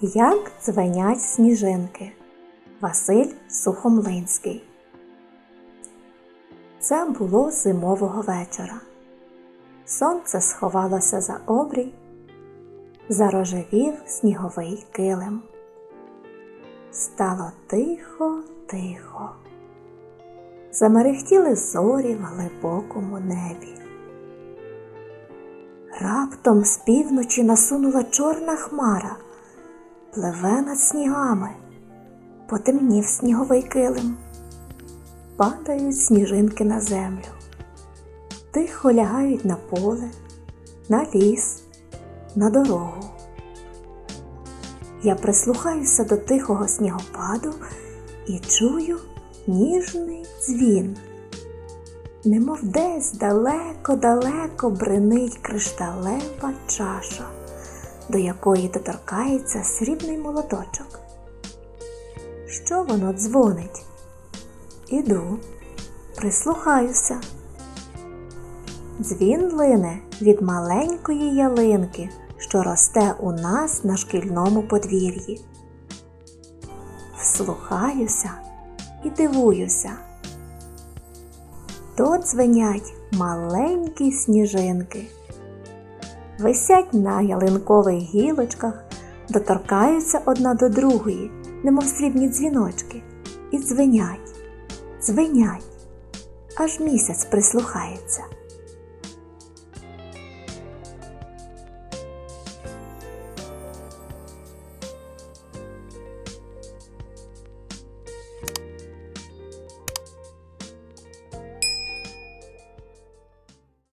Як дзвенять сніжинки Василь Сухомлинський. Це було зимового вечора. Сонце сховалося за обрій, зарожевів сніговий килим. Стало тихо, тихо. Замерехтіли зорі в глибокому небі. Раптом з півночі насунула чорна хмара, пливе над снігами, потемнів сніговий килим, падають сніжинки на землю, тихо лягають на поле, на ліс, на дорогу. Я прислухаюся до тихого снігопаду і чую ніжний дзвін. Немов десь далеко-далеко бренить кришталева чаша, до якої доторкається срібний молоточок. Що воно дзвонить? Іду, прислухаюся. Дзвін лине від маленької ялинки, що росте у нас на шкільному подвір'ї. Вслухаюся і дивуюся. То дзвенять маленькі сніжинки. Висять на ялинкових гілочках, доторкаються одна до другої, немов срібні дзвіночки, і дзвенять, дзвенять, аж місяць прислухається.